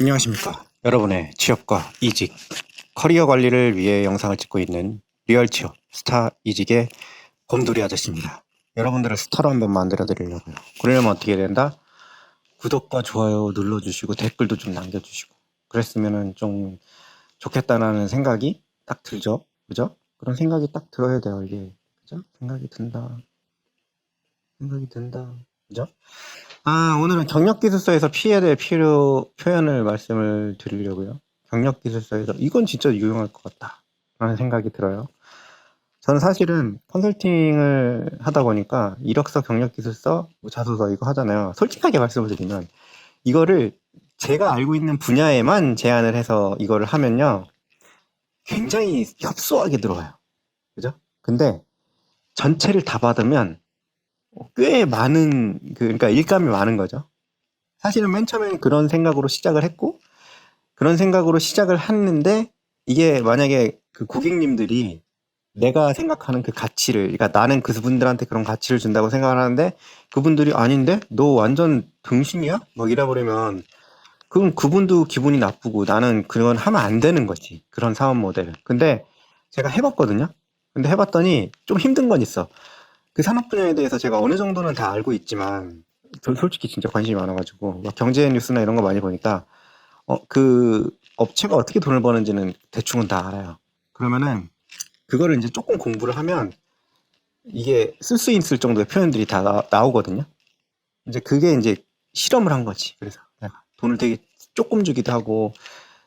안녕하십니까. 여러분의 취업과 이직, 커리어 관리를 위해 영상을 찍고 있는 리얼 취업 스타 이직의 곰돌이 아저씨입니다. 여러분들을 스타로 한번 만들어 드리려고요. 그러려면 어떻게 된다? 구독과 좋아요 눌러주시고 댓글도 좀 남겨주시고 그랬으면은 좀 좋겠다라는 생각이 딱 들죠. 그죠? 그런 생각이 딱 들어야 돼요. 이게 그죠? 생각이 든다. 생각이 든다. 그죠? 아, 오늘은 경력기술서에서 피해야 될 필요 표현을 말씀을 드리려고요. 경력기술서에서 이건 진짜 유용할 것 같다. 라는 생각이 들어요. 저는 사실은 컨설팅을 하다 보니까 이력서, 경력기술서, 뭐 자소서 이거 하잖아요. 솔직하게 말씀을 드리면 이거를 제가 알고 있는 분야에만 제안을 해서 이거를 하면요. 굉장히 협소하게 들어와요. 그죠? 근데 전체를 다 받으면 꽤 많은 그 그러니까 일감이 많은 거죠. 사실은 맨 처음에는 그런 생각으로 시작을 했고 그런 생각으로 시작을 했는데 이게 만약에 그 고객님들이 내가 생각하는 그 가치를 그러니까 나는 그분들한테 그런 가치를 준다고 생각을 하는데 그분들이 아닌데 너 완전 등신이야? 막 이래버리면 그럼 그분도 기분이 나쁘고 나는 그건 하면 안 되는 거지 그런 사업 모델을 근데 제가 해봤거든요 근데 해봤더니 좀 힘든 건 있어 그 산업 분야에 대해서 제가 어느 정도는 다 알고 있지만 전 솔직히 진짜 관심이 많아가지고 막 경제 뉴스나 이런 거 많이 보니까 어 그 업체가 어떻게 돈을 버는지는 대충은 다 알아요. 그러면은 그거를 이제 조금 공부를 하면 이게 쓸 수 있을 정도의 표현들이 다 나, 나오거든요. 이제 그게 이제 실험을 한 거지. 그래서 내가 돈을 되게 조금 주기도 하고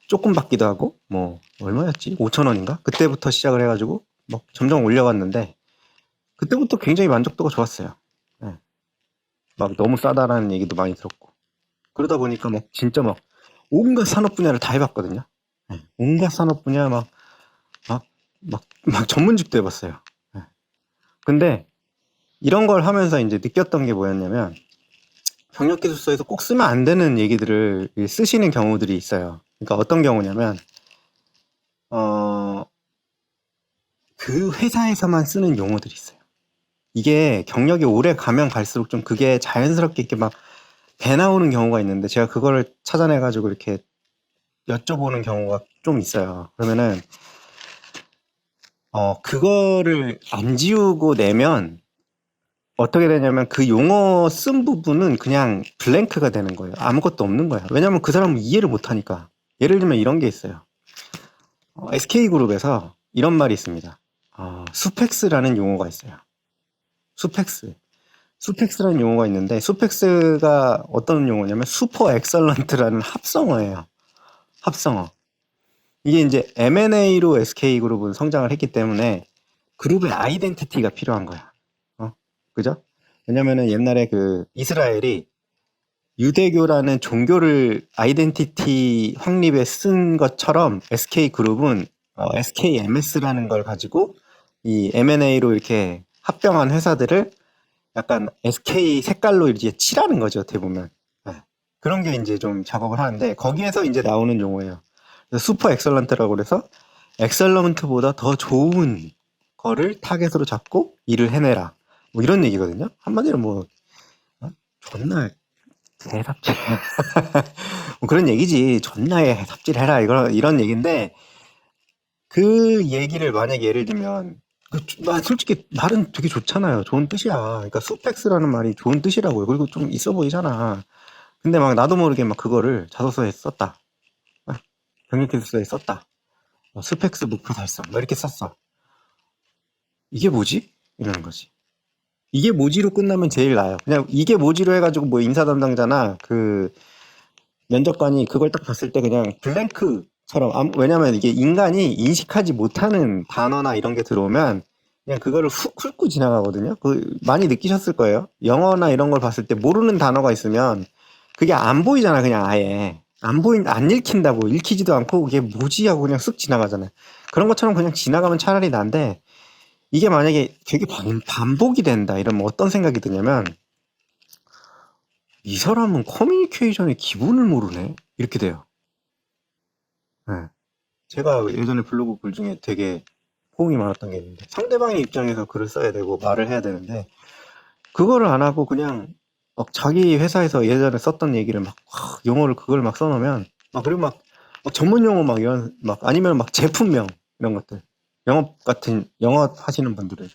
조금 받기도 하고 뭐 얼마였지? 5천 원인가? 그때부터 시작을 해가지고 막 점점 올려갔는데 그때부터 굉장히 만족도가 좋았어요. 예. 막 너무 싸다라는 얘기도 많이 들었고. 그러다 보니까 막 진짜 막 온갖 산업 분야를 다 해봤거든요. 예. 온갖 산업 분야 막, 막, 막, 막 전문직도 해봤어요. 예. 근데 이런 걸 하면서 이제 느꼈던 게 뭐였냐면 경력기술서에서 꼭 쓰면 안 되는 얘기들을 쓰시는 경우들이 있어요. 그러니까 어떤 경우냐면, 어, 그 회사에서만 쓰는 용어들이 있어요. 이게 경력이 오래 가면 갈수록 좀 그게 자연스럽게 이렇게 막 배 나오는 경우가 있는데 제가 그거를 찾아내 가지고 이렇게 여쭤보는 경우가 좀 있어요. 그러면은 어 그거를 안 지우고 내면 어떻게 되냐면 그 용어 쓴 부분은 그냥 블랭크가 되는 거예요. 아무것도 없는 거야. 왜냐면 그 사람은 이해를 못 하니까. 예를 들면 이런 게 있어요. 어, SK그룹에서 이런 말이 있습니다. 어, 수펙스라는 용어가 있어요. 수펙스. 수펙스라는 용어가 있는데 수펙스가 어떤 용어냐면 슈퍼 엑설런트라는 합성어예요. 합성어. 이게 이제 M&A로 SK그룹은 성장을 했기 때문에 그룹의 아이덴티티가 필요한 거야. 어? 그죠? 왜냐면은 옛날에 그 이스라엘이 유대교라는 종교를 아이덴티티 확립에 쓴 것처럼 SK그룹은 어, SKMS라는 걸 가지고 이 M&A로 이렇게 합병한 회사들을 약간 SK 색깔로 이제 칠하는 거죠, 어떻게 보면. 네. 그런 게 이제 좀 작업을 하는데, 거기에서 이제 나오는 용어예요. 슈퍼 엑설런트라고 그래서, 엑설런트보다 더 좋은 거를 타겟으로 잡고 일을 해내라. 뭐 이런 얘기거든요. 한마디로 뭐, 어? 존나 대삽질. 뭐 그런 얘기지. 존나에 삽질해라. 이런, 이런 얘기인데, 그 얘기를 만약에 예를 들면, 그, 나 솔직히 말은 되게 좋잖아요. 좋은 뜻이야. 그러니까 수펙스라는 말이 좋은 뜻이라고요. 그리고 좀 있어 보이잖아. 근데 막 나도 모르게 막 그거를 자소서에 썼다. 경력기술서에 썼다. 어, 스펙스 목표 달성. 뭐 이렇게 썼어. 이게 뭐지? 이러는 거지. 이게 뭐지로 끝나면 제일 나아요. 그냥 이게 뭐지로 해가지고 뭐 인사 담당자나 그 면접관이 그걸 딱 봤을 때 그냥 블랭크 처럼 왜냐면 이게 인간이 인식하지 못하는 단어나 이런 게 들어오면 그냥 그거를 훅 훑고 지나가거든요. 그 많이 느끼셨을 거예요. 영어나 이런 걸 봤을 때 모르는 단어가 있으면 그게 안 보이잖아 그냥 아예 안 보인 안 읽힌다고 읽히지도 않고 그게 뭐지 하고 그냥 쓱 지나가잖아요. 그런 것처럼 그냥 지나가면 차라리 난데 이게 만약에 되게 반, 반복이 된다 이러면 어떤 생각이 드냐면 이 사람은 커뮤니케이션의 기본을 모르네 이렇게 돼요. 네. 제가 예전에 블로그 글 중에 되게 호응이 많았던 게 있는데 상대방의 입장에서 글을 써야 되고 말을 해야 되는데 그거를 안 하고 그냥 막 자기 회사에서 예전에 썼던 얘기를 막 하, 영어를 그걸 막 써놓으면 막 그리고 막, 막 전문 용어 막 이런 막 아니면 막 제품명 이런 것들 영업 같은 영업 하시는 분들은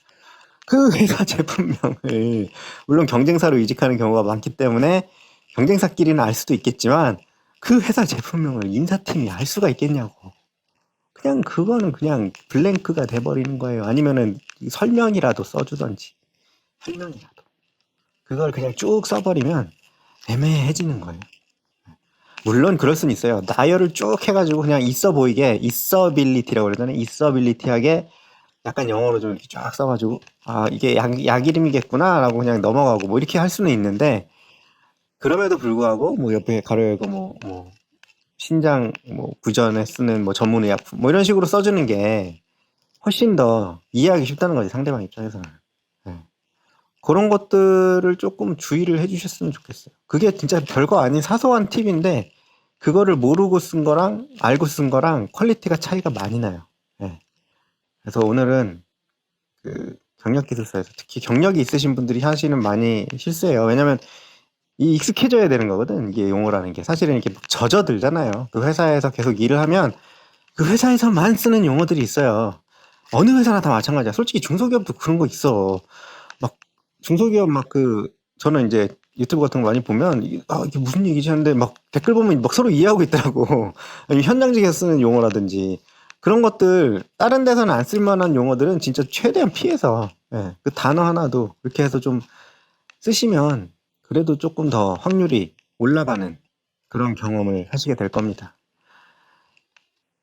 그 회사 제품명을 물론 경쟁사로 이직하는 경우가 많기 때문에 경쟁사끼리는 알 수도 있겠지만 그 회사 제품명을 인사팀이 알 수가 있겠냐고. 그냥 그거는 그냥 블랭크가 돼버리는 거예요. 아니면은 설명이라도 써주던지 설명이라도 그걸 그냥 쭉 써버리면 애매해지는 거예요. 물론 그럴 수는 있어요. 나열을 쭉 해가지고 그냥 있어 보이게 있어빌리티라고 그러잖아요. 있어빌리티하게 약간 영어로 좀 이렇게 쫙 써가지고 아 이게 약, 약 이름이겠구나라고 그냥 넘어가고 뭐 이렇게 할 수는 있는데 그럼에도 불구하고 뭐 옆에 가로 열고 뭐, 뭐 신장 뭐 부전에 쓰는 뭐 전문 의약품 뭐 이런 식으로 써주는 게 훨씬 더 이해하기 쉽다는 거지 상대방 입장에서는 예. 그런 것들을 조금 주의를 해주셨으면 좋겠어요. 그게 진짜 별거 아닌 사소한 팁인데 그거를 모르고 쓴 거랑 알고 쓴 거랑 퀄리티가 차이가 많이 나요. 예. 그래서 오늘은 그 경력 기술사에서 특히 경력이 있으신 분들이 하시는 많이 실수예요. 왜냐면 이 익숙해져야 되는 거거든. 이게 용어라는 게 사실은 이렇게 막 젖어들잖아요. 그 회사에서 계속 일을 하면 그 회사에서만 쓰는 용어들이 있어요. 어느 회사나 다 마찬가지야. 솔직히 중소기업도 그런 거 있어. 막 중소기업 막 그 저는 이제 유튜브 같은 거 많이 보면 이- 아 이게 무슨 얘기지 하는데 막 댓글 보면 막 서로 이해하고 있더라고. 현장직에서 쓰는 용어라든지 그런 것들 다른 데서는 안 쓸만한 용어들은 진짜 최대한 피해서 예, 그 단어 하나도 이렇게 해서 좀 쓰시면 그래도 조금 더 확률이 올라가는 그런 경험을 하시게 될 겁니다.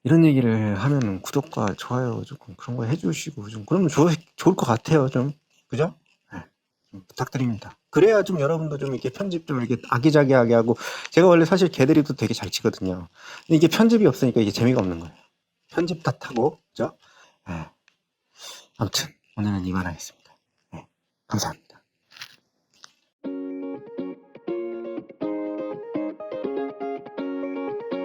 이런 얘기를 하면 구독과 좋아요 조금 그런 거 해주시고 좀 그러면 좋, 좋을 것 같아요 좀 그죠? 네, 좀 부탁드립니다. 그래야 좀 여러분도 좀 이렇게 편집 좀 이렇게 아기자기하게 하고 제가 원래 사실 개드립도 되게 잘 치거든요. 근데 이게 편집이 없으니까 이게 재미가 없는 거예요. 편집 탓하고 그죠? 네. 아무튼 오늘은 이만 하겠습니다. 네, 감사합니다.